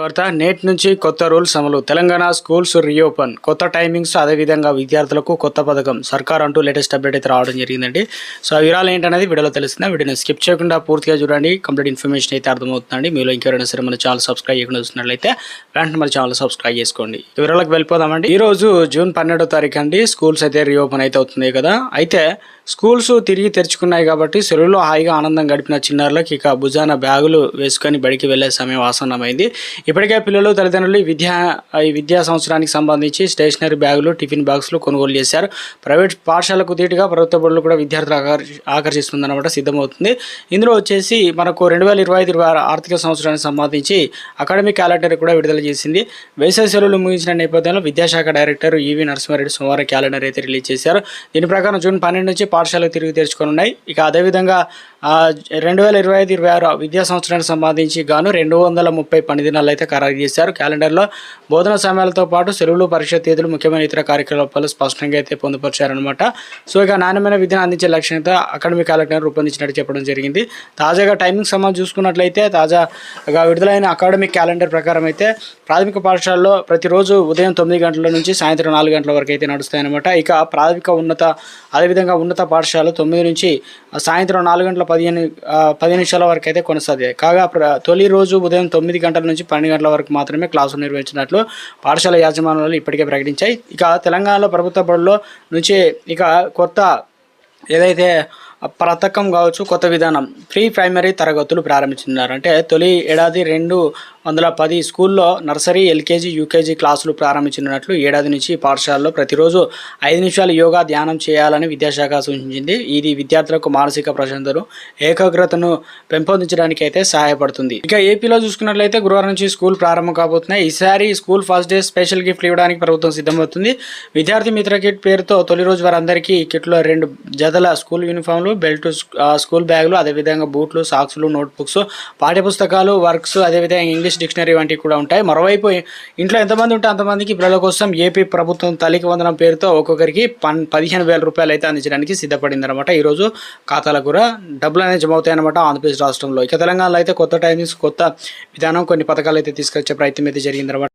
వార్త నేటి నుంచి కొత్త రూల్స్ అమలు. Telangana schools reopen. కొత్త టైమింగ్స్ అదేవిధంగా విద్యార్థులకు కొత్త పథకం. సర్కార్ అంటూ లేటెస్ట్ అప్డేట్ అయితే రావడం జరిగిందండి. సో ఆ వివరాలు ఏంటనేది వీడియోలో తెలుస్తుంది. వీడియోని స్కిప్ చేయకుండా పూర్తిగా చూడండి. కంప్లీట్ ఇన్ఫర్మేషన్ అయితే అర్థమవుతుందండి. మీలో ఇంకెవరైనా సరే మన ఛానల్ సబ్స్క్రైబ్ చేయకుండా చూసినట్లయితే వెంటనే మన ఛానల్ సబ్స్క్రైబ్ చేసుకోండి. వివరాలకు వెళ్ళిపోదామండి. ఈ రోజు జూన్ పన్నెండో తారీఖు అండి. స్కూల్స్ అయితే రీఓపెన్ అయితే అవుతుంది కదా. అయితే స్కూల్స్ తిరిగి తెరుచుకున్నాయి కాబట్టి సెలవులో హాయిగా ఆనందం గడిపిన చిన్నారులకు ఇక భుజాన బ్యాగులు వేసుకొని బడికి వెళ్ళే సమయం ఆసన్నమైంది. ఇప్పటికే పిల్లలు తల్లిదండ్రులు విద్యా ఈ విద్యా సంవత్సరానికి సంబంధించి స్టేషనరీ బ్యాగులు టిఫిన్ బాక్సులు కొనుగోలు చేశారు. ప్రైవేట్ పాఠశాలకు ధీటుగా ప్రభుత్వ బడులు కూడా విద్యార్థులు ఆకర్షిస్తుందన్నమాట సిద్ధమవుతుంది. ఇందులో వచ్చేసి మనకు రెండు వేల ఇరవై ఐదు ఆర్థిక సంవత్సరానికి సంబంధించి అకాడమిక్ క్యాలెండర్ కూడా విడుదల చేసింది. వేసవి సెలవులు ముగించిన నేపథ్యంలో విద్యాశాఖ డైరెక్టర్ ఈవి నరసింహారెడ్డి సోమవారం క్యాలెండర్ అయితే రిలీజ్ చేశారు. దీని ప్రకారం జూన్ పన్నెండు నుంచి పాఠశాలకు తిరిగి తెరుచుకోనున్నాయి. ఇక అదేవిధంగా రెండు వేల ఇరవై ఐదు ఇరవై ఆరు విద్యా సంవత్సరానికి సంబంధించి గాను రెండు వందల ముప్పై పని దినాలు అయితే ఖరారు చేశారు. క్యాలెండర్లో బోధన సమయాలతో పాటు సెలవులు పరీక్ష తేదీలు ముఖ్యమైన ఇతర కార్యకలాపాలు స్పష్టంగా అయితే పొందుపరిచారనమాట సో ఇక నాణ్యమైన విద్యను అందించే లక్ష్యంతో అకాడమిక్ క్యాలెండర్ రూపొందించినట్టు చెప్పడం జరిగింది. తాజాగా టైమింగ్ సంబంధం చూసుకున్నట్లయితే తాజాగా విడుదలైన అకాడమిక్ క్యాలెండర్ ప్రకారం అయితే ప్రాథమిక పాఠశాలలో ప్రతిరోజు ఉదయం తొమ్మిది గంటల నుంచి సాయంత్రం నాలుగు గంటల వరకు అయితే నడుస్తాయన్నమాట. ఇక ప్రాథమిక ఉన్నత అదేవిధంగా ఉన్నత పాఠశాల తొమ్మిది నుంచి సాయంత్రం నాలుగు గంటల పదిహేను పది నిమిషాల వరకు అయితే కొనసాగాయి. కాగా ప్ర తొలి రోజు ఉదయం తొమ్మిది గంటల నుంచి పన్నెండు గంటల వరకు మాత్రమే క్లాసులు నిర్వహించినట్లు పాఠశాల యాజమాన్యాలు ఇప్పటికే ప్రకటించాయి. ఇక తెలంగాణలో ప్రభుత్వ బడుల్లో నుంచి ఇక కొత్త ఏదైతే పథకం కావచ్చు కొత్త విధానం ప్రీ ప్రైమరీ తరగతులు ప్రారంభించినారు అంటే తొలి ఏడాది రెండు వందల పది స్కూల్లో నర్సరీ ఎల్కేజీ యూకేజీ క్లాసులు ప్రారంభించినట్లు ఏడాది నుంచి పాఠశాలలో ప్రతిరోజు ఐదు నిమిషాలు యోగా ధ్యానం చేయాలని విద్యాశాఖ సూచించింది. ఇది విద్యార్థులకు మానసిక ప్రశాంతను ఏకాగ్రతను పెంపొందించడానికి అయితే సహాయపడుతుంది. ఇక ఏపీలో చూసుకున్నట్లయితే గురువారం నుంచి స్కూల్ ప్రారంభం కాబోతున్నాయి. ఈసారి school first day special gift ఇవ్వడానికి ప్రభుత్వం సిద్ధమవుతుంది విద్యార్థి మిత్ర కిట్ పేరుతో తొలి రోజు వారందరికీ ఈ కిట్లో రెండు జతల స్కూల్ యూనిఫామ్లు బెల్ట్ స్కూల్ బ్యాగులు అదేవిధంగా బూట్లు సాక్స్లు నోట్బుక్స్ పాఠ్యపుస్తకాలు వర్క్స్ అదేవిధంగా ఇంగ్లీష్ ఇంగ్లీష్ డిక్షనరీ వంటివి కూడా ఉంటాయి. మరోవైపు ఇంట్లో ఎంతమంది ఉంటే అంతమందికి పిల్లల కోసం ఏపీ ప్రభుత్వం తల్లికి వందనం పేరుతో ఒక్కొక్కరికి పన్ పదిహేను వేల రూపాయలు అయితే అందించడానికి సిద్ధపడింది అనమాట ఈరోజు ఖాతాలకు కూడా డబ్బులు అనేది జమ అవుతాయి అనమాట ఆంధ్రప్రదేశ్ రాష్ట్రంలో. ఇక తెలంగాణలో అయితే కొత్త టైమింగ్స్ కొత్త విధానం కొన్ని పథకాలు అయితే తీసుకొచ్చే ప్రయత్నం అయితే జరిగింది అనమాట